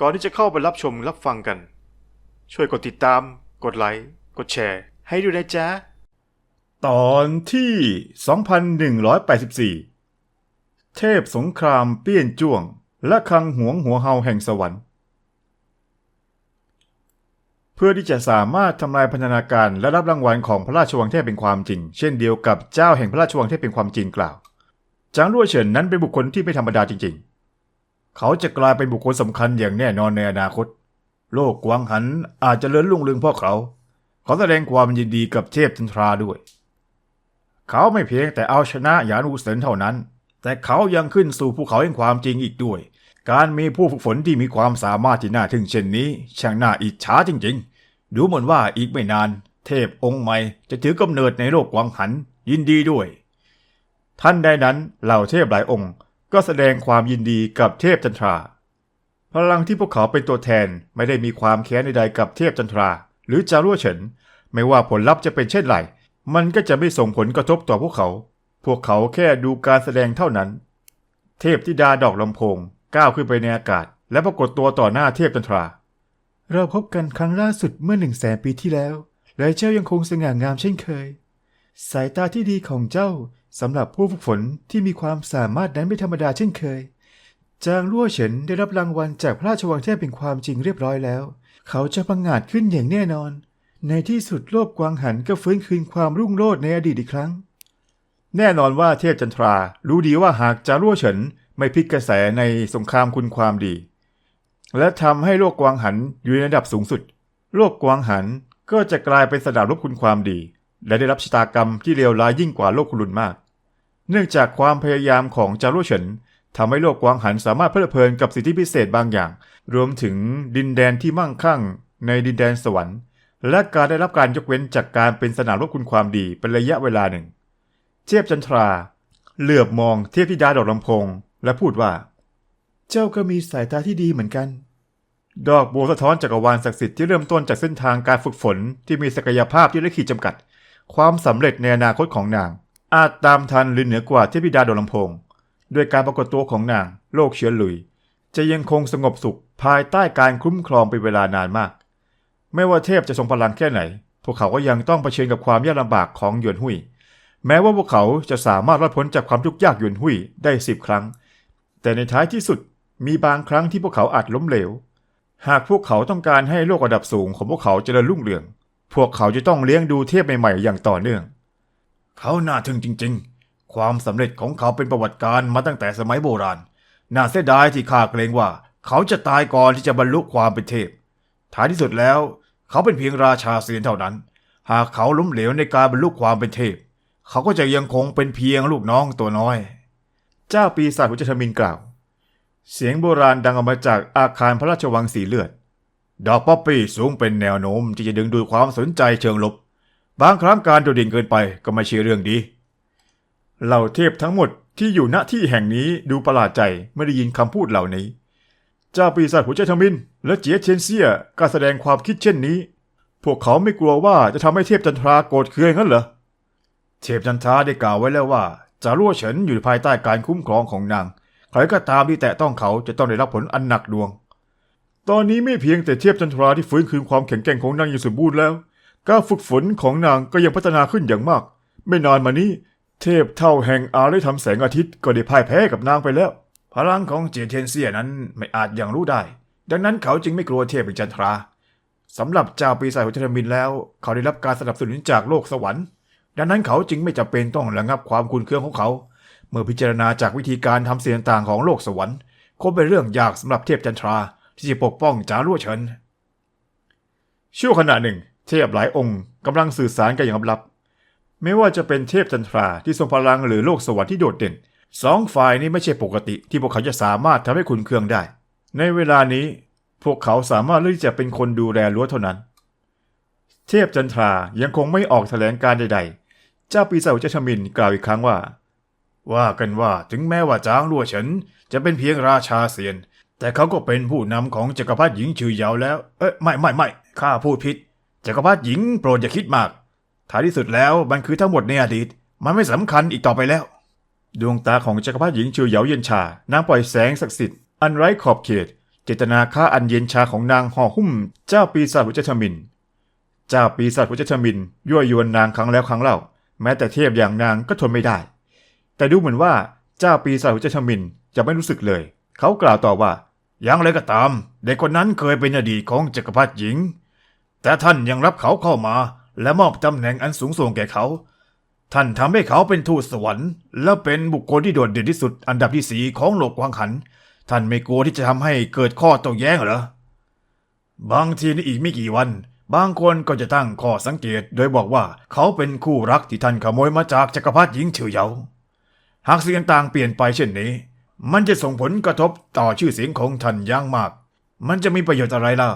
ก่อนที่จะเข้าไปรับชมรับฟังกัน ช่วยกดติดตาม กดไลค์ กดแชร์ ให้ด้วยนะจ๊ะ ตอนที่ 2184 เทพสงครามเปี้ยนจ้วง และคังหวงหัวเฮาแห่งสวรรค์ เพื่อที่จะสามารถทำลายพันธนาการและรับรางวัลของพระราชวังเทพเป็นความจริง เช่นเดียวกับเจ้าแห่งพระราชวังเทพเป็นความจริงกล่าว จางรั่วเฉินนั้นเป็นบุคคลที่ไม่ธรรมดาจริงๆ เขาจะกลายเป็นบุคคลสำคัญอย่างแน่นอนในอนาคต โลกกวางหันอาจจะเลื่อนลุ่งเรืองเพราะเขา เขาแสดงความยินดีกับเทพจันทราด้วย เขาไม่เพียงแต่เอาชนะหยานูเซินเท่านั้น แต่เขายังขึ้นสู่ภูเขาแห่งความจริงอีกด้วย การมีผู้ฝึกฝนที่มีความสามารถที่น่าทึ่งเช่นนี้ ช่างน่าอิจฉาจริง ๆ ดูเหมือนว่าอีกไม่นาน เทพองค์ใหม่จะถือกำเนิดในโลกกวางหันยินดีด้วย ท่านใดนั้นเหล่าเทพหลายองค์ ก็แสดงความยินดีกับเทพจันทรา พลังที่พวกเขาเป็นตัวแทนไม่ได้มีความแค้นใดๆกับเทพจันทรา หรือจารั่วเฉิน ไม่ว่าผลลัพธ์จะเป็นเช่นไร มันก็จะไม่ส่งผลกระทบต่อพวกเขา พวกเขาแค่ดูการแสดงเท่านั้น เทพธิดาดอกลำโพงก้าวขึ้นไปในอากาศ และปรากฏตัวต่อหน้าเทพจันทรา เราพบกันครั้งล่าสุดเมื่อหนึ่งแสนปีที่แล้ว และเจ้ายังคงสง่างามเช่นเคย สายตาที่ดีของเจ้า สำหรับผู้ฝึกฝนที่มีความสามารถนั้นไม่ธรรมดาเช่นเคย จางรั่วเฉินได้รับรางวัลจากพระราชวังเทพเป็นความจริงเรียบร้อยแล้ว เขาจะพังงาดขึ้นอย่างแน่นอน ในที่สุดโลกกวางหันก็ฟื้นคืนความรุ่งโรจน์ในอดีตอีกครั้ง แน่นอนว่าเทพจันทรารู้ดีว่าหากจารั่วเฉินไม่พลิกกระแสในสงครามคุณความดี และทำให้โลกกวางหันอยู่ในระดับสูงสุด โลกกวางหันก็จะกลายเป็นสนามรบคุณความดี และได้รับชะตากรรมที่เลวร้ายยิ่งกว่าโลกคุณรุนมาก เนื่องจากความพยายามของจารั่วเฉินทำให้โลกกวางหันสามารถเพลิดเพลินกับสิทธิพิเศษบางอย่าง รวมถึงดินแดนที่มั่งคั่ง ในดินแดนสวรรค์ และการได้รับการยกเว้นจากการเป็นสนามรบคุณความดีเป็นระยะเวลาหนึ่ง เทพจันทรา เหลือบมองเทพธิดาดอกลำพง และพูดว่า เจ้าก็มีสายตาที่ดีเหมือนกัน ดอกบัวสะท้อนจักรวาลศักดิ์สิทธิ์ที่เริ่มต้นจากเส้นทางการฝึกฝนที่มีศักยภาพที่ไร้ขีดจำกัด ความสำเร็จในอนาคตของนาง อาจตามทันหรือเหนือกว่าเทพธิดาดอกลำพงด้วยการปรากฏตัวของนางโลกเชื้อลุย จะยังคงสงบสุขภายใต้การคุ้มครองเป็นเวลานานมาก ไม่ว่าเทพจะทรงพลังแค่ไหน พวกเขาก็ยังต้องเผชิญกับความยากลำบากของหยวนหุยแม้ว่าพวกเขาจะสามารถรอดพ้นจากความทุกข์ยากหยวนหุยได้สิบครั้ง แต่ในท้ายที่สุดมีบางครั้งที่พวกเขาอาจล้มเหลว หากพวกเขาต้องการให้โลกระดับสูงของพวกเขาเจริญรุ่งเรือง พวกเขาจะต้องเลี้ยงดูเทพใหม่ๆอย่างต่อเนื่อง เขาน่าทึ่งจริง ๆ ความสำเร็จของเขาเป็นประวัติการมาตั้งแต่สมัยโบราณ น่าเสียดายที่ข้าเกรงว่า เขาจะตายก่อนที่จะบรรลุความเป็นเทพ ท้ายที่สุดแล้ว เขาเป็นเพียงราชาเสียนเท่านั้น หากเขาล้มเหลวในการบรรลุความเป็นเทพ เขาก็จะยังคงเป็นเพียงลูกน้องตัวน้อย เจ้าปีศาจหัวใจทมินกล่าว เสียงโบราณดังออกมาจากอาคารพระราชวังสีเลือด ดอกป๊อปปี้สูงเป็นแนวโน้มที่จะดึงดูดความสนใจเชิงลบ บางครั้งการโดดเด่นเกินไปก็ไม่ใช่เรื่องดี เหล่าเทพทั้งหมดที่อยู่ณที่แห่งนี้ดูประหลาดใจเมื่ได้ยินคำพูดเหล่านี้ เจ้าปีศาจหัวใจทมิน และเจียเทียนเซียก็แสดงความคิดเช่นนี้ พวกเขาไม่กลัวว่าจะทำให้เทพจันทราโกรธเคืองงั้นเหรอ เทพจันทราได้กล่าวไว้แล้วว่าจารั่วเฉินอยู่ภายใต้การคุ้มครองของนาง ใครก็ตามที่แตะต้องเขาจะต้องได้รับผลอันหนักดวง ตอนนี้ไม่เพียงแต่เทพจันทราที่ฟื้นคืนความแข็งแกร่งของนางอย่างสมบูรณ์แล้ว การฝึกฝนของนางก็ยังพัฒนาขึ้นอย่างมาก ไม่นานมานี้ เทพเท่าแห่งอาได้ทำแสงอาทิตย์ก็ได้พ่ายแพ้กับนางไปแล้ว พลังของเจเทนเซียนั้นไม่อาจอย่างรู้ได้ ดังนั้นเขาจึงไม่กลัวเทพจันทราสำหรับเจ้าปีศาจหัวใจทมินแล้ว เขาได้รับการสนับสนุนจากโลกสวรรค์ ดังนั้นเขาจึงไม่จำเป็นต้องระงับความคุนเคืองของเขา เมื่อพิจารณาจากวิธีการทำเสียงต่างของโลกสวรรค์คงเป็นเรื่องยากสำหรับเทพจันทราที่จะปกป้องจารั่วเฉินชั่วขณะหนึ่ง เทพหลายองค์กำลังสื่อสารกันอย่างลับๆไม่ว่าจะเป็นเทพจันทราที่ทรงพลังหรือโลกสวรรค์ที่โดดเด่นสองฝ่ายนี้ไม่ใช่ปกติที่พวกเขาจะสามารถทำให้คุณเคืองได้ ในเวลานี้พวกเขาสามารถเลือกที่จะเป็นคนดูแลรั้วเท่านั้น เทพจันทรายังคงไม่ออกแถลงการใด ๆ เจ้าปีศาจหัวใจทมินกล่าวอีกครั้งว่า ว่ากันว่าถึงแม้ว่าจางรั่วเฉินจะเป็นเพียงราชาเซียน แต่เขาก็เป็นผู้นำของจักรพรรดิหญิงชื่อยาวแล้ว เอ้ยไม่ไม่ไม่ข้าพูดผิด จักรพรรดิหญิงโปรดอย่าคิดมาก ท้ายที่สุดแล้วมันคือทั้งหมดในอดีต มันไม่สำคัญอีกต่อไปแล้ว ดวงตาของจักรพรรดิหญิงชื่อเหยาเย็นชานางปล่อยแสงศักดิ์สิทธิ์อันไร้ขอบเขต เจตนาฆ่าอันเย็นชาของนางห่อหุ้ม เจ้าปีศาจหัวใจทมิน เจ้าปีศาจหัวใจทมินยั่วยวนนางครั้งแล้วครั้งเล่า แม้แต่เทพอย่างนางก็ทนไม่ได้ แต่ดูเหมือนว่าเจ้าปีศาจหัวใจทมินจะไม่รู้สึกเลย เขากล่าวต่อว่าอย่างไรก็ตามเด็กคนนั้นเคยเป็นอดีตของจักรพรรดิหญิง แต่ท่านยังรับเขาเข้ามาและมอบตำแหน่งอันสูงส่งแก่เขา ท่านทำให้เขาเป็นทูตสวรรค์ และเป็นบุคคลที่โดดเด่นที่สุดอันดับที่สีของโลกกวางขัน ท่านไม่กลัวที่จะทำให้เกิดข้อโต้แย้งเหรอ บางทีในอีกไม่กี่วัน บางคนก็จะตั้งข้อสังเกต โดยบอกว่าเขาเป็นคู่รักที่ท่านขโมยมาจากจักรพรรดิหญิงเฉยเยา หากสิ่งต่างๆเปลี่ยนไปเช่นนี้ มันจะส่งผลกระทบต่อชื่อเสียงของท่านอย่างมาก มันจะมีประโยชน์อะไรล่ะ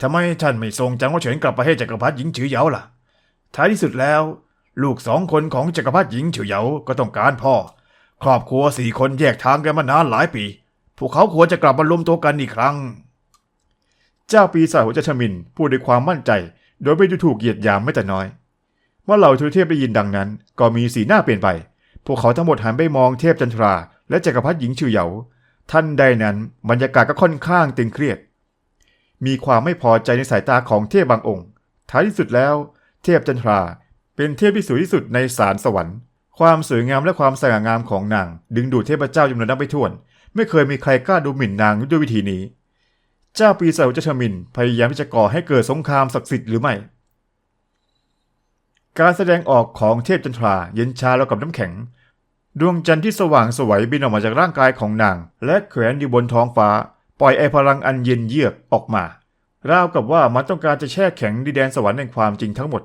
ทำไมท่านไม่ส่งจังหวะเฉินกลับไปให้จักรพรรดิหญิงเฉยเยาล่ะ ท้ายที่สุดแล้ว ลูกสองคนของจักรพรรดิหญิงเฉยเยาก็ต้องการพ่อ ครอบครัวสี่คนแยกทางกันมานานหลายปี พวกเขาควรจะกลับมารวมตัวกันอีกครั้ง เจ้าปีศาจหัวใจชมินพูดด้วยความมั่นใจ โดยไม่ดูถูกเหยียดยามไม่แต่น้อย เมื่อเหล่าทุเทพได้ยินดังนั้น ก็มีสีหน้าเปลี่ยนไป พวกเขาทั้งหมดหันไปมองเทพจันทรา และจักรพรรดิหญิงชื่อเหยาท่านใดนั้นบรรยากาศก็ค่อนข้างตึงเครียด มีความไม่พอใจในสายตาของเทพบางองค์ ท้ายที่สุดแล้ว เทพจันทราเป็นเทพที่สวยที่สุดในสารสวรรค์ ความสวยงามและความสง่างามของนาง ดึงดูดเทพเจ้าจำนวนนับไม่ถ้วน ไม่เคยมีใครกล้าดูหมิ่นนางด้วยวิธีนี้ เจ้าปีศาจหัวใจชมินพยายามที่จะก่อให้เกิดสงครามศักดิ์สิทธิ์หรือไม่ การแสดงออกของเทพจันทราเย็นชาแล้วกับน้ำแข็ง ดวงจันทร์ที่สว่างสวยบินออกมาจากร่างกายของนาง และแขวนอยู่บนท้องฟ้า ปล่อยไอพลังอันเย็นเยือกออกมา ราวกับว่ามันต้องการจะแช่แข็งดินแดนสวรรค์แห่งความจริงทั้งหมด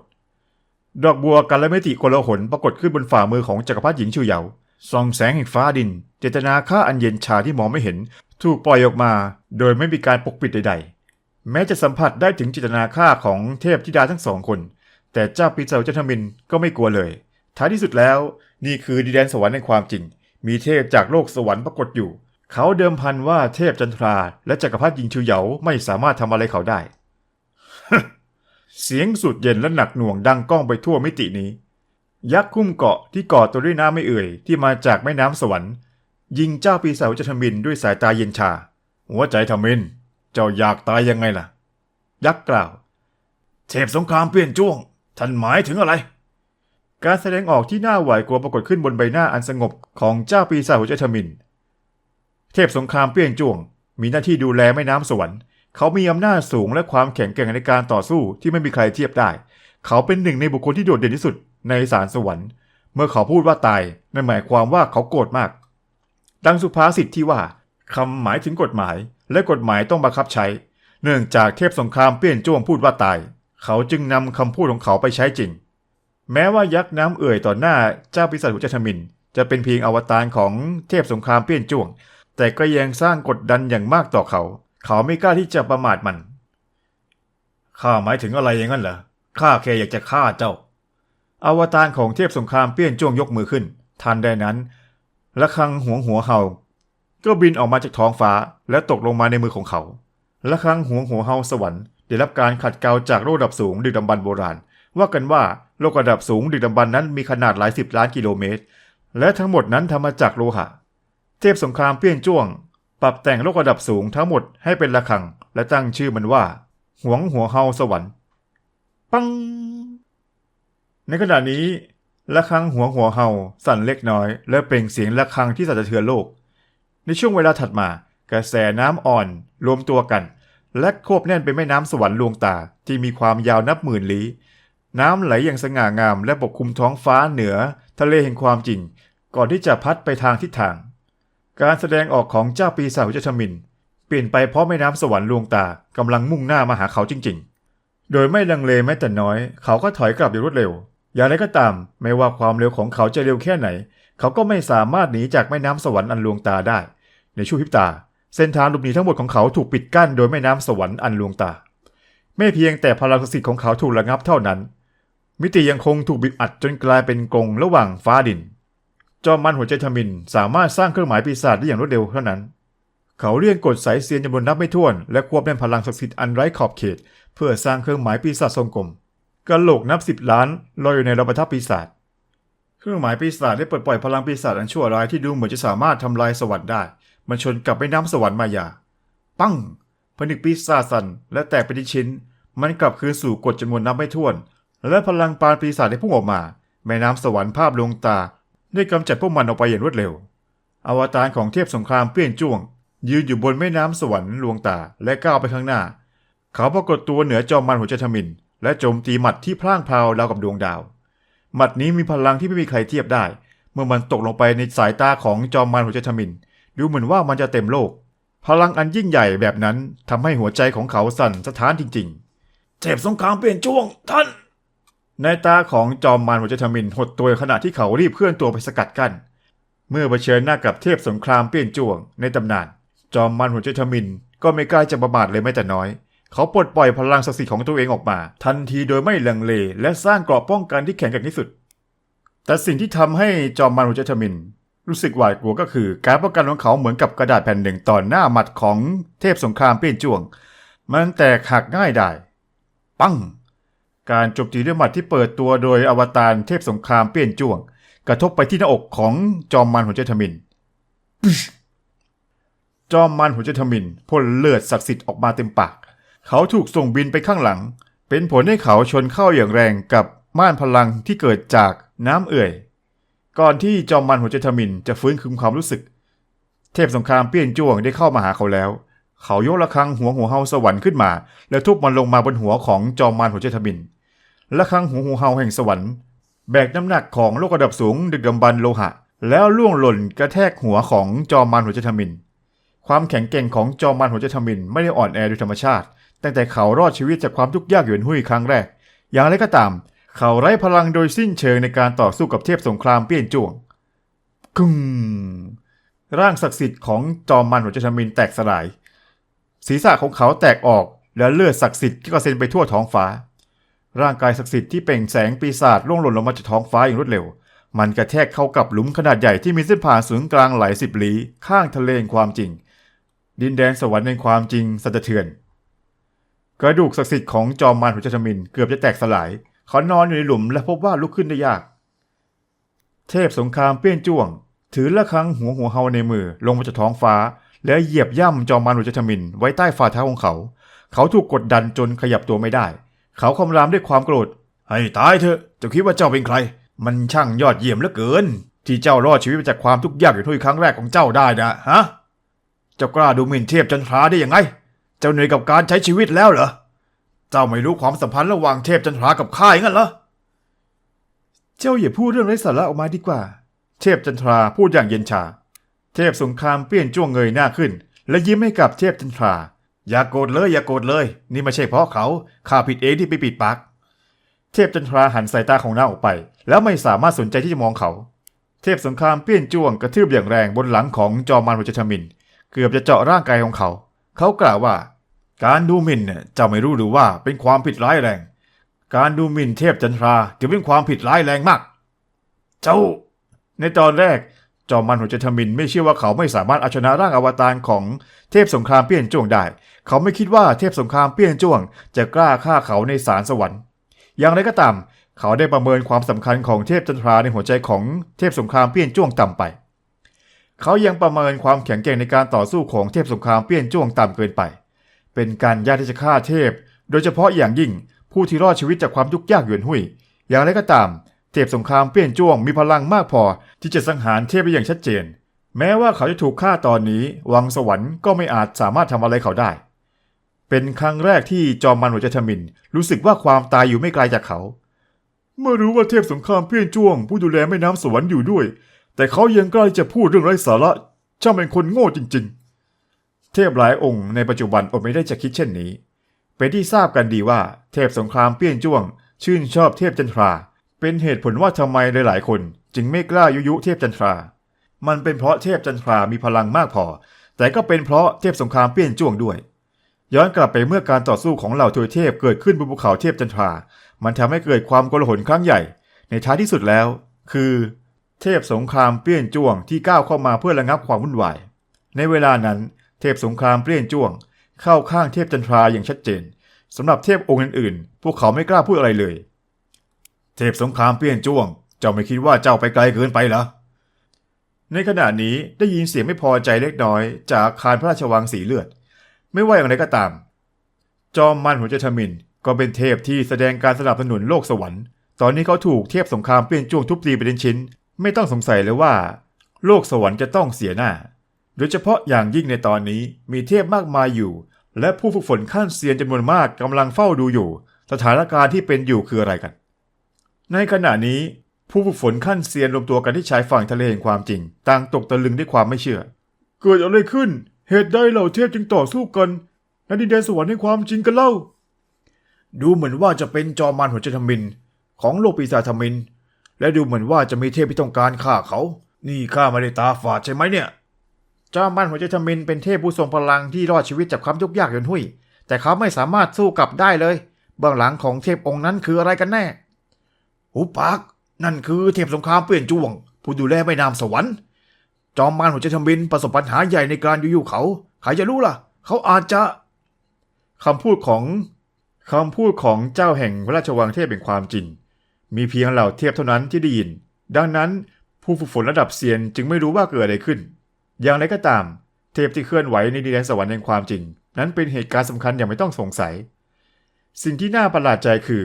ดอกบัวกันและมิติโกลาหลปรากฏขึ้นบนฝ่ามือของจักรพรรดิหญิงชื่อเหยาส่องแสงแห่งฟ้าดิน เจตนาฆ่าอันเย็นชาที่มองไม่เห็น ถูกปล่อยออกมา โดยไม่มีการปกปิดใด ๆ แม้จะสัมผัสได้ถึงเจตนาฆ่าของเทพธิดาทั้งสองคน แต่เจ้าปีศาจเจาทมินก็ไม่กลัวเลย ท้ายที่สุดแล้ว นี่คือดินแดนสวรรค์แห่งความจริง มีเทพจากโลกสวรรค์ปรากฏอยู่ เขาเดิมพันว่าเทพจันทรา และจักรพรรดิหญิงชิวเหยาไม่สามารถทำอะไรเขาได้ เสียงสุดเย็นและหนักหน่วงดังก้องไปทั่วมิตินี้ ยักษ์คุ้มเกาะที่ก่อตัวด้วยน้ำไม่เอ่ย ที่มาจากแม่น้ำสวรรค์ ยิงเจ้าปีศาจจะทมินด้วยสายตาเย็นชา หัวใจทมิน เจ้าอยากตายยังไงล่ะ ยักษ์กล่าว เทพสงครามเปลี่ยนจ้วง ท่านหมายถึงอะไรการแสดงออกที่น่าหวาดกลัวปรากฏขึ้นบนใบหน้าอันสงบของเจ้าปีศาจหัวใจทมิน เทพสงครามเปลี่ยนจ้วง มีหน้าที่ดูแลแม่น้ำสวรรค์ เขามีอำนาจสูงและความแข็งแกร่งในการต่อสู้ที่ไม่มีใครเทียบได้ เขาเป็นหนึ่งในบุคคลที่โดดเด่นที่สุดในสารสวรรค์ เมื่อเขาพูดว่าตายนั่นหมายความว่าเขาโกรธมาก ดังสุภาษิตที่ว่าคำหมายถึงกฎหมาย และกฎหมายต้องบังคับใช้ เนื่องจากเทพสงครามเปี้ยนจวงพูดว่าตาย เขาจึงนำคำพูดของเขาไปใช้จริง แม้ว่ายักษ์น้ำเอ่ยต่อหน้าเจ้าปีศาจหัวใจทมินจะเป็นเพียงอวตารของเทพสงครามเปี้ยนจวง แต่ก็ยังสร้างกดดันอย่างมากต่อเขา เขาไม่กล้าที่จะประมาทมัน ข้าหมายถึงอะไรอย่างนั้นเหรอ ข้าแค่อยากจะฆ่าเจ้า อวตารของเทพสงครามเปี้ยนจ้วงยกมือขึ้น ทันใดนั้นระฆังหัวหัวเห่า ก็บินออกมาจากท้องฟ้าและตกลงมาในมือของเขาระฆังหัวหัวเห่าสวรรค์ได้รับการขัดเกลาจากโลกดับสูงดึกดำบรรพ์โบราณ ว่ากันว่าโลกระดับสูงดึกดำบรรพ์นั้นมีขนาดหลายสิบล้านกิโลเมตร และทั้งหมดนั้นทำมาจากโลหะ เทพสงครามเปี้ยนจ้วง ปรับแต่งโลกระดับสูงทั้งหมดให้เป็นระฆัง และตั้งชื่อมันว่า หวงหัวเฮาสวรรค์ ปัง ในขณะนี้ระฆังหัวหัวเฮาสั่นเล็กน้อย และเปล่งเสียงระฆังที่สั่นสะเทือนโลก ในช่วงเวลาถัดมากระแสน้ำอ่อนรวมตัวกัน และโคบแน่นเป็นแม่น้ำสวรรค์ลวงตาที่มีความยาวนับหมื่นลี้น้ำไหลอย่างสง่างามและปกคลุมท้องฟ้าเหนือ ทะเลแห่งความจริง ก่อนที่จะพัดไปทางทิศทาง การแสดงออกของเจ้าปีศาจหัวใจทมินเปลี่ยนไปเพราะแม่น้ำสวรรค์ลวงตากำลังมุ่งหน้ามาหาเขาจริง ๆ โดยไม่ลังเลแม้แต่น้อย เขาก็ถอยกลับอย่างรวดเร็ว อย่างไรก็ตาม ไม่ว่าความเร็วของเขาจะเร็วแค่ไหน เขาก็ไม่สามารถหนีจากแม่น้ำสวรรค์อันลวงตาได้ ในช่วงพิบตา เส้นทางหลบหนีทั้งหมดของเขาถูกปิดกั้นโดยแม่น้ำสวรรค์อันลวงตา ไม่เพียงแต่พลังศักดิ์สิทธิ์ของเขาถูกระงับเท่านั้น มิติยังคงถูกบีบอัดจนกลายเป็นกรงระหว่างฟ้าดิน จอมมันหัวใจทมินสามารถสร้างเครื่องหมายปีศาจได้อย่างรวดเร็วเท่านั้น เขาเรียกกดสายเสียนจำนวนนับไม่ถ้วน และควบแน่นพลังศักดิ์สิทธิ์อันไร้ขอบเขต เพื่อสร้างเครื่องหมายปีศาจทรงกลมกระโหลกนับสิบล้านลอยอยู่ในระบบทับปีศาจเครื่องหมายปีศาจได้ปลดปล่อยพลังปีศาจอันชั่วร้ายที่ดูเหมือนจะสามารถทำลายสวรรค์ได้ มันชนกับแม่น้ำสวรรค์มายา ปั้งผนึกปีศาจสั่นและแตกเป็นชิ้น มันกลับคืนสู่กฎจำนวนนับไม่ถ้วน และพลังปานปีศาจได้พุ่งออกมา แม่น้ำสวรรค์ภาพลวงตา ได้กำจัดพวกมันออกไปอย่างรวดเร็ว อวตารของเทพสงครามเปี้ยนจ้วง ยืนอยู่บนแม่น้ำสวรรค์ลวงตาและก้าวไปข้างหน้า เขาปรากฏตัวเหนือจอมมันหัวใจทมิน และโจมตีหมัดที่พล่างพราวราวกับดวงดาว หมัดนี้มีพลังที่ไม่มีใครเทียบได้ เมื่อมันตกลงไปในสายตาของจอมมันหัวใจทมิน ดูเหมือนว่ามันจะเต็มโลก พลังอันยิ่งใหญ่แบบนั้นทำให้หัวใจของเขาสั่นสะท้านจริง ๆเจ็บสงครามเปลี่ยนช่วงท่าน ในตาของจอมมารหัวจทมินหดตัวขณะที่เขารีบเคลื่อนตัวไปสกัดกั้น เมื่อเผชิญหน้ากับเทพสงครามเปี้ยนจวงในตำนาน จอมมารหัวจทมินก็ไม่กล้าจะประมาทเลยแม้แต่น้อย เขาปลดปล่อยพลังศักดิ์สิทธิ์ของตัวเองออกมา ทันทีโดยไม่ลังเล และสร้างเกราะป้องกันที่แข็งแกร่งที่สุด แต่สิ่งที่ทำให้จอมมารหัวจทมิน รู้สึกหวาดกลัวก็คือ การป้องกันของเขาเหมือนกับกระดาษแผ่นหนึ่งต่อหน้าหมัดของเทพสงครามเปี้ยนจวง มันแตกหักง่ายได้ ปัง การโจมตีด้วยหมัดที่เปิดตัวโดยอวตารเทพสงครามเปี้ยนจ้วง กระทบไปที่หน้าอกของจอมมันหัวใจทมิน จอมมันหัวใจทมินพ่นเลือดศักดิ์สิทธิ์ออกมาเต็มปาก เขาถูกส่งบินไปข้างหลัง เป็นผลให้เขาชนเข้าอย่างแรงกับม่านพลังที่เกิดจากน้ำเอื่อย ก่อนที่จอมมันหัวใจทมินจะฟื้นคืนความรู้สึก เทพสงครามเปี้ยนจ้วงได้เข้ามาหาเขาแล้ว เขายกระฆังหัวหัวเฮาสวรรค์ขึ้นมา แล้วทุบมันลงมาบนหัวของจอมมันหัวใจทมินระฆังหัวหัวเฮาแห่งสวรรค์ แบกน้ำหนักของโลกระดับสูงดึกดำบรรพ์โลหะ แล้วล่วงหล่นกระแทกหัวของจอมมารหัวใจทมินความแข็งแกร่งของจอมมารหัวใจทมินไม่ได้อ่อนแอโดยธรรมชาติตั้งแต่เขารอดชีวิตจากความทุกข์ยากหยวนหุ้ยครั้งแรก อย่างไรก็ตาม เขาไร้พลังโดยสิ้นเชิงในการต่อสู้กับเทพสงครามเปี้ยนจวงกึ้งร่างศักดิ์สิทธิ์ของจอมมารหัวใจทมินแตกสลาย ศีรษะของเขาแตกออกและเลือดศักดิ์สิทธิ์ก็กระเซ็นไปทั่วท้องฟ้า ร่างกายศักดิ์สิทธิ์ที่เปล่งแสงปีศาจร่วงหล่นลงมาจากท้องฟ้าอย่างรวดเร็ว มันกระแทกเข้ากับหลุมขนาดใหญ่ที่มีเส้นผ่านศูนย์กลางหลายสิบลี้ข้างทะเลงความจริง ดินแดนสวรรค์แห่งความจริงสะเทือนกระดูกศักดิ์สิทธิ์ของจอมมารหัวใจทมินเกือบจะแตกสลาย เขานอนอยู่ในหลุมและพบว่าลุกขึ้นได้ยาก เทพสงครามเปี้ยนจ้วง ถือระฆังหัวหัวเฮาในมือลงมาจากท้องฟ้า แล้วเหยียบย่ำจอมมารหัวใจทมินไว้ใต้ฝ่าเท้าของเขา เขาถูกกดดันจนขยับตัวไม่ได้ เขาคำรามด้วยความโกรธ ให้ตายเถอะเจ้าคิดว่าเจ้าเป็นใคร มันช่างยอดเยี่ยมเหลือเกิน ที่เจ้ารอดชีวิตมาจากความทุกข์ยากอยู่ทุยครั้งแรกของเจ้าได้นะฮะเจ้ากล้าดูหมิ่นเทพจันทราได้ยังไง เจ้าเหนื่อยกับการใช้ชีวิตแล้วเหรอเจ้าไม่รู้ความสัมพันธ์ระหว่างเทพจันทรากับข้าอย่างนั้นเหรอเจ้าอย่าพูดเรื่องไร้สาระออกมาดีกว่า เทพจันทราพูดอย่างเย็นชา เทพสงครามเปี้ยนจ้วงเงยหน้าขึ้น และยิ้มให้กับเทพจันทรา อย่าโกรธเลยอย่าโกรธเลย นี่ไม่ใช่เพราะเขาข้าผิดเองที่ไปปิดปากเทพจันทราหันสายตาของนางออกไป แล้วไม่สามารถสนใจที่จะมองเขา เทพสงครามเปี้ยนจ้วงกระทืบอย่างแรงบนหลังของจอมมารหัวใจทมิน เกือบจะเจาะร่างกายของเขา เขากล่าวว่า การดูหมิ่นเนี่ยเจ้าไม่รู้หรือว่าเป็นความผิดร้ายแรง การดูหมิ่นเทพจันทราถือเป็นความผิดร้ายแรงมาก เจ้า ในตอนแรก จอมมันหัวใจทมินไม่เชื่อว่าเขาไม่สามารถเอาชนะร่างอวตารของเทพสงครามเปี้ยนจ้วงได้ เขาไม่คิดว่าเทพสงครามเปี้ยนจ้วง จะกล้าฆ่าเขาในศาลสวรรค์ อย่างไรก็ตาม เขาได้ประเมินความสำคัญของเทพจันทราในหัวใจของเทพสงครามเปี้ยนจ้วงต่ำไป เขายังประเมินความแข็งแกร่งในการต่อสู้ของเทพสงครามเปี้ยนจ้วงต่ำเกินไป เป็นการยากที่จะฆ่าเทพ โดยเฉพาะอย่างยิ่งผู้ที่รอดชีวิตจากความทุกข์ยากหยวนหุยอย่างไรก็ตาม เทพสงครามเปี้ยนจ้วงมีพลังมากพอที่จะสังหารเทพได้อย่างชัดเจน แม้ว่าเขาจะถูกฆ่าตอนนี้วังสวรรค์ก็ไม่อาจสามารถทำอะไรเขาได้ เป็นครั้งแรกที่จอมมันหัวใจทมิน รู้สึกว่าความตายอยู่ไม่ไกลจากเขา เมื่อรู้ว่าเทพสงครามเปี้ยนจ้วง ผู้ดูแลแม่น้ำสวรรค์อยู่ด้วย แต่เขายังกล้าจะพูดเรื่องไร้สาระช่างเป็นคนโง่จริง ๆ เทพหลายองค์ในปัจจุบันอดไม่ได้จะคิดเช่นนี้ เป็นที่ทราบกันดีว่าเทพสงครามเปี้ยนจ้วง ชื่นชอบเทพจันทรา เป็นเหตุผลว่าทำไมหลายๆ คนจึงไม่กล้ายุยุเทพจันทรา มันเป็นเพราะเทพจันทรามีพลังมากพอ แต่ก็เป็นเพราะเทพสงครามเปี้ยนจ้วงด้วย ย้อนกลับไปเมื่อการต่อสู้ของเหล่าทวยเทพเกิดขึ้นบนภูเขาเทพจันทรา มันทำให้เกิดความโกลาหลครั้งใหญ่ ในท้ายที่สุดแล้ว คือ เทพสงครามเปี้ยนจ้วงที่ก้าวเข้ามาเพื่อระงับความวุ่นวาย ในเวลานั้น เทพสงครามเปี้ยนจ้วง เข้าข้างเทพจันทราอย่างชัดเจนสำหรับเทพองค์อื่นๆ พวกเขาไม่กล้าพูดอะไรเลย เทพสงครามเปี้ยนจ้วง เจ้าไม่คิดว่าเจ้าไปไกลเกินไปเหรอในขณะนี้ได้ยินเสียงไม่พอใจเล็กน้อย จากคารพระราชวังสีเลือด ไม่ว่าอย่างไรก็ตาม จอมมันหัวใจทมินก็เป็นเทพที่แสดงการสนับสนุนโลกสวรรค์ ตอนนี้เขาถูกเทพสงครามเปลี่ยนจ้วงทุบตีไปเป็นชิ้น ไม่ต้องสงสัยเลยว่า โลกสวรรค์จะต้องเสียหน้า โดยเฉพาะอย่างยิ่งในตอนนี้มีเทพมากมายอยู่ และผู้ฝึกฝนขั้นเซียนจำนวนมากกำลังเฝ้าดูอยู่ สถานการณ์ที่เป็นอยู่คืออะไรกัน ในขณะนี้ผู้ฝึกฝนขั้นเซียนรวมตัวกันที่ชายฝั่งทะเลแห่งความจริง ต่างตกตะลึงด้วยความไม่เชื่อ เกิดอะไรขึ้น เหตุใดเหล่าเทพจึงต่อสู้กันในดินแดนสวรรค์แห่งความจริงกันเล่า ดูเหมือนว่าจะเป็นจอมมารหัวใจทมิน ของโลกปีศาจทมิน และดูเหมือนว่าจะมีเทพที่ต้องการฆ่าเขา นี่ข้าไม่ได้ตาฝาดใช่ไหมเนี่ยจอมมารหัวใจทมินเป็นเทพผู้ทรงพลังที่รอดชีวิตจากความทุกข์ยากยนหุยแต่เขาไม่สามารถสู้กลับได้เลย เบื้องหลังของเทพองค์นั้นคืออะไรกันแน่ หูปาก นั่นคือเทพสงครามเปลี่ยนจวง ผู้ดูแลแม่น้ำสวรรค์ จอมมารหัวใจทมินประสบปัญหาใหญ่ในการอยู่ๆเขา ใครจะรู้ล่ะ เขาอาจจะคำพูดของคำพูดของเจ้าแห่งพระราชวังเทพเป็นความจริง มีเพียงเหล่าเทพเท่านั้นที่ได้ยิน ดังนั้นผู้ฝึกฝนระดับเซียนจึงไม่รู้ว่าเกิดอะไรขึ้น อย่างไรก็ตาม เทพที่เคลื่อนไหวในดินแดนสวรรค์แห่งความจริง นั้นเป็นเหตุการณ์สำคัญอย่างไม่ต้องสงสัย สิ่งที่น่าประหลาดใจคือ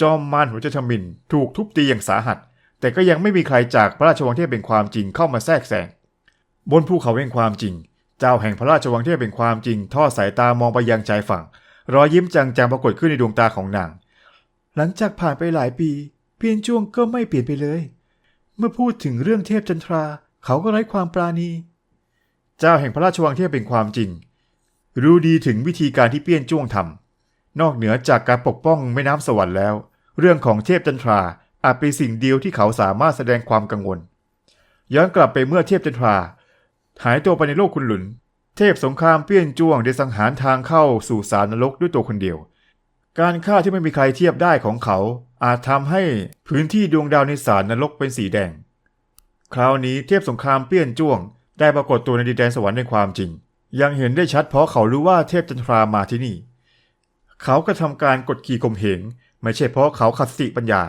จอมมารหัวใจทมินถูกทุบตีอย่างสาหัส แต่ก็ยังไม่มีใครจากพระราชวังเทพเป็นความจริงเข้ามาแทรกแซงบนภูเขาแห่งความจริง เจ้าแห่งพระราชวังเทพเป็นความจริง ทอดสายตามองไปยังชายฝั่ง รอยยิ้มจางๆปรากฏขึ้นในดวงตาของนาง หลังจากผ่านไปหลายปี เพียนจ้วงก็ไม่เปลี่ยนไปเลย เมื่อพูดถึงเรื่องเทพจันทรา เขาก็ไร้ความปราณี เจ้าแห่งพระราชวังเทพเป็นความจริง รู้ดีถึงวิธีการที่เปี้ยนจ้วงทำ นอกเหนือจากการปกป้องแม่น้ำสวรรค์แล้ว เรื่องของเทพจันทราอาจเป็นสิ่งเดียวที่เขาสามารถแสดงความกังวล ย้อนกลับไปเมื่อเทพจันทรา หายตัวไปในโลกคุณหลุน เทพสงครามเปี้ยนจ้วงได้สังหารทางเข้าสู่สารนรกด้วยตัวคนเดียว การฆ่าที่ไม่มีใครเทียบได้ของเขา อาจทำให้พื้นที่ดวงดาวในสารนรกเป็นสีแดง คราวนี้เทพสงครามเปี้ยนจ้วง ได้ปรากฏตัวในดินแดนสวรรค์ในความจริง ยังเห็นได้ชัดเพราะเขารู้ว่าเทพจันทรามาที่นี่ เขากระทำการกดขี่ข่มเหงไม่ใช่เพราะเขาขัดสิปัญญา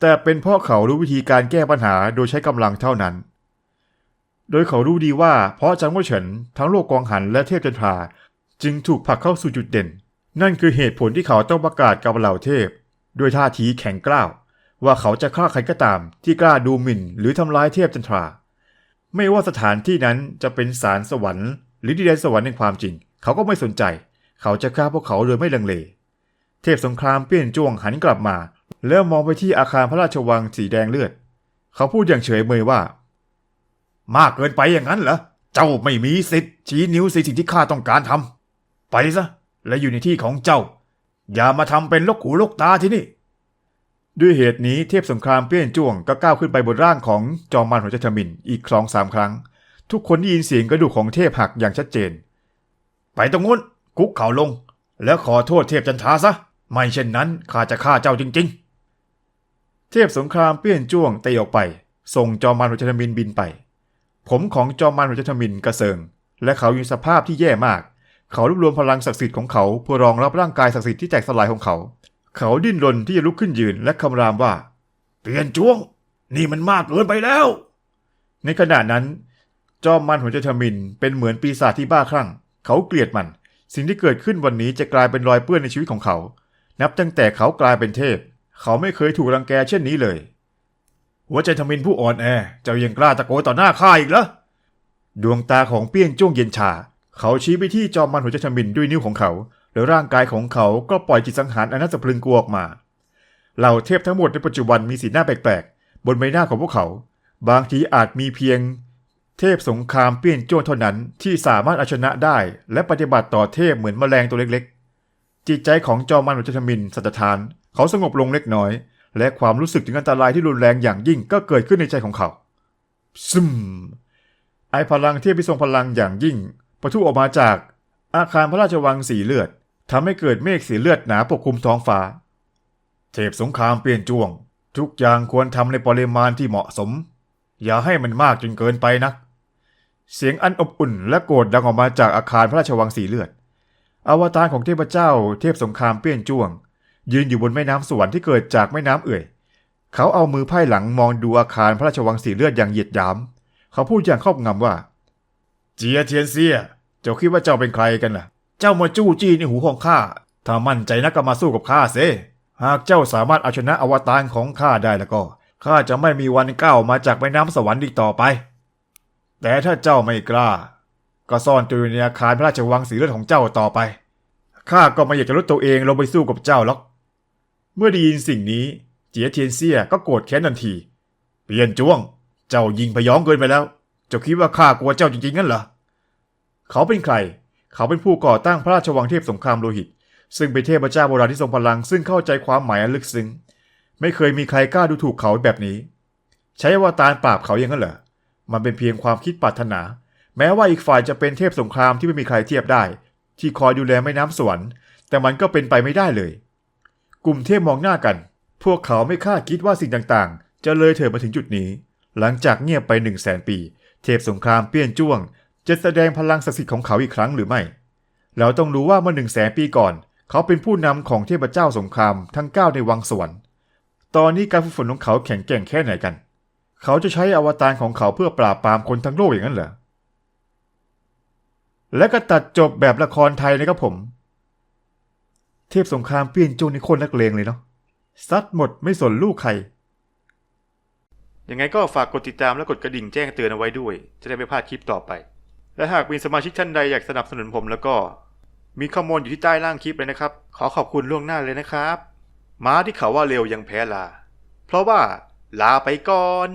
แต่เป็นเพราะเขารู้วิธีการแก้ปัญหาโดยใช้กำลังเท่านั้น โดยเขารู้ดีว่าเพราะจังหวะเฉินทั้งโลกกองหันและเทพจันทราจึงถูกผลักเข้าสู่จุดเด่น นั่นคือเหตุผลที่เขาต้องประกาศกับเหล่าเทพ ด้วยท่าทีแข็งกร้าวว่าเขาจะฆ่าใครก็ตามที่กล้าดูหมิ่นหรือทำร้ายเทพจันทรา ไม่ว่าสถานที่นั้นจะเป็นสารสวรรค์ หรือดินแดนสวรรค์ในความจริง เขาก็ไม่สนใจ เขาจะฆ่าพวกเขาโดยไม่ลังเล เทพสงครามเปี้ยนจ้วงหันกลับมา แล้วมองไปที่อาคารพระราชวังสีแดงเลือด เขาพูดอย่างเฉยเมยว่า มากเกินไปอย่างนั้นเหรอ เจ้าไม่มีสิทธิ์ชี้นิ้วส่สิ่งที่ข้าต้องการทำไปซะ และอยู่ในที่ของเจ้า อย่ามาทำเป็นลกหูลกตาที่นี่ ด้วยเหตุนี้เทพสงครามเปี้ยนจ้วงก็ก้าวขึ้นไปบนร่างของจอมมารหัวใจทมินอีกสองสามครั้ง ทุกคนได้ยินเสียงกระดูกของเทพหักอย่างชัดเจน ไปตรงนู้น คุกเข่าลง แล้วขอโทษเทพจันทาซะ ไม่เช่นนั้นข้าจะฆ่าเจ้าจริง ๆ เทพสงครามเปี้ยนจ้วงเตะออกไป ส่งจอมมารหัวใจทมินบินไป ผมของจอมมารหัวใจทมินกระเซิง และเขาอยู่สภาพที่แย่มาก เขารวบรวมพลังศักดิ์สิทธิ์ของเขาเพื่อรองรับร่างกายศักดิ์สิทธิ์ที่แตกสลายของเขา เขาดิ้นรนที่จะลุกขึ้นยืนและคำรามว่า เปลี่ยนจ้วง นี่มันมากเกินไปแล้ว ในขณะนั้นจอมมันหัวใจทมินเป็นเหมือนปีศาจที่บ้าคลั่ง เขาเกลียดมัน สิ่งที่เกิดขึ้นวันนี้จะกลายเป็นรอยเปื้อนในชีวิตของเขา นับตั้งแต่เขากลายเป็นเทพ เขาไม่เคยถูกรังแกเช่นนี้เลย หัวใจทมินผู้อ่อนแอเจ้ายังกล้าตะโกนต่อหน้าข้าอีกเหรอดวงตาของเปี้ยงจ้วงเย็นชา เขาชี้ไปที่จอมมันหัวใจทมินด้วยนิ้วของเขา แล้วร่างกายของเขาก็ปล่อยจิตสังหารอันน่าสะพรึงกลัวออกมาเหล่าเทพทั้งหมดในปัจจุบันมีสีหน้าแปลกๆ บนใบหน้าของพวกเขา บางทีอาจมีเพียง เทพสงครามเปี้ยนโจ้วเท่านั้นที่สามารถเอาชนะได้ และปฏิบัติต่อเทพเหมือนแมลงตัวเล็กๆ จิตใจของจอมันหัวใจทมินสัตทาน เขาสงบลงเล็กน้อย และความรู้สึกถึงอันตรายที่รุนแรงอย่างยิ่งก็เกิดขึ้นในใจของเขาซึมไอพลังเทพที่ทรงพลังอย่างยิ่งปะทุออกมาจากอาคารพระราชวังสีเลือดทำให้เกิดเมฆสีเลือดหนาปกคลุมท้องฟ้า เทพสงครามเปลี่ยนจวง ทุกอย่างควรทำในปริมาณที่เหมาะสม อย่าให้มันมากจนเกินไปนัก เสียงอันอบอุ่นและโกรธดังออกมาจากอาคารพระราชวังสีเลือด อวตารของเทพเจ้าเทพสงครามเปี้ยนจ้วง ยืนอยู่บนแม่น้ำสวรรค์ที่เกิดจากแม่น้ำเอื่อย เขาเอามือไพ่หลังมองดูอาคารพระราชวังสีเลือดอย่างเหยียดหยาม เขาพูดอย่างครอบงำว่า เจียเทียนเซีย เจ้าคิดว่าเจ้าเป็นใครกันล่ะ เจ้ามาจู้จี้ในหูของข้า ถ้ามั่นใจนักก็มาสู้กับข้าเสหากเจ้าสามารถเอาชนะอวตารของข้าได้แล้วก็ข้าจะไม่มีวันก้าวมาจากแม่น้ำสวรรค์อีกต่อไป แต่ถ้าเจ้าไม่กล้า ก็ซ่อนตัวอยู่ในอาคารพระราชวังสีเลือดของเจ้าต่อไป ข้าก็ไม่อยากจะลดตัวเองลงไปสู้กับเจ้าหรอก เมื่อได้ยินสิ่งนี้เจียเทียนเซียก็โกรธแค้นทันที เปลี่ยนจ้วง เจ้ายิงพยองเกินไปแล้ว เจ้าคิดว่าข้ากลัวเจ้าจริงๆงั้นเหรอ เขาเป็นใคร เขาเป็นผู้ก่อตั้งพระราชวังเทพสงครามโลหิต ซึ่งเป็นเทพเจ้าโบราณที่ทรงพลัง ซึ่งเข้าใจความหมายอันลึกซึ้ง ไม่เคยมีใครกล้าดูถูกเขาแบบนี้ ใช้อวตารปราบเขาอย่างนั้นเหรอ มันเป็นเพียงความคิดปรารถนา แม้ว่าอีกฝ่ายจะเป็นเทพสงครามที่ไม่มีใครเทียบได้ ที่คอยดูแลแม่น้ำสวรรค์แต่มันก็เป็นไปไม่ได้เลย กลุ่มเทพมองหน้ากัน พวกเขาไม่คาดคิดว่าสิ่งต่างๆ จะเลยเถิดมาถึงจุดนี้ หลังจากเงียบไปหนึ่งแสนปี เทพสงครามเปี้ยนจ้วง จะแสดงพลังศักดิ์สิทธิ์ของเขาอีกครั้งหรือไม่ เราต้องรู้ว่าเมื่อหนึ่งแสนปีก่อน เขาเป็นผู้นำของเทพเจ้าสงครามทั้งเก้าในวังสวรรค์ ตอนนี้การฝึกฝนของเขาแข็งแกร่งแค่ไหนกัน เขาจะใช้อวตารของเขาเพื่อปราบปรามคนทั้งโลกอย่างนั้นเหรอ และก็ตัดจบแบบละครไทยนะครับผม เทพสงครามเปี้ยนจูนี่คนนักเลงเลยเนาะซัดหมดไม่สนลูกใคร ยังไงก็ฝากกดติดตามและกดกระดิ่งแจ้งเตือนเอาไว้ด้วย จะได้ไม่พลาดคลิปต่อไป และหากมีสมาชิกท่านใดอยากสนับสนุนผมแล้วก็ มีข้อมูลอยู่ที่ใต้ล่างคลิปเลยนะครับ ขอขอบคุณล่วงหน้าเลยนะครับ ม้าที่เขาว่าเร็วยังแพ้ลา เพราะว่า ลาไปก่อน